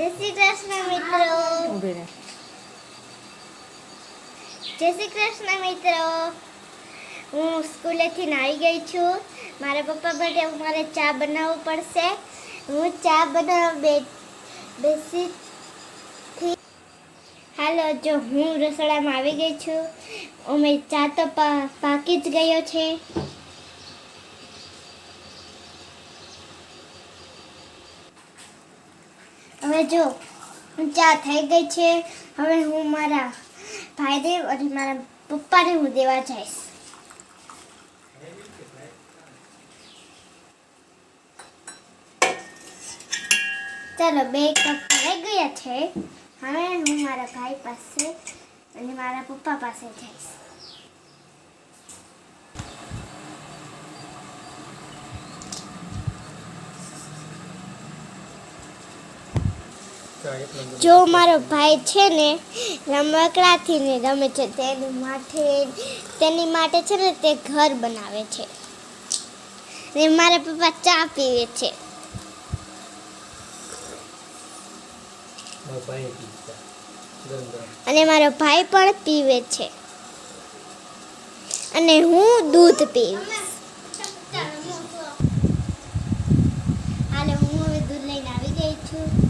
જય શ્રી કૃષ્ણ મિત્રો. જય શ્રી કૃષ્ણ મિત્રો. હું સ્કૂલેથી નાહી ગઈ છું. મારા પપ્પા માટે મારે ચા બનાવવું પડશે. હું ચા બનાવ બે બેસી હાલો જો હું રસોડામાં આવી ગઈ છું. અમે ચા તો પાકી જ ગયો છે. જો ચા થઈ ગઈ છે. હવે હું મારા ભાઈને અને મારા પપ્પાને હું દેવા જઈશ. ચાલો, બે કપ ભરાઈ ગયા છે. હવે હું મારા ભાઈ પાસે અને મારા પપ્પા પાસે જઈશ. જો મારો ભાઈ છે ને રમકડાથી ને રમે છે તેની માટે તેની માટે છે ને તે ઘર બનાવે છે. ને મારા પપ્પા ચા પીવે છે. અને મારો ભાઈ પણ પીવે છે. અને હું દૂધ પીવીશ. અને હું હવે દૂધ લઈને આવી ગઈ છું.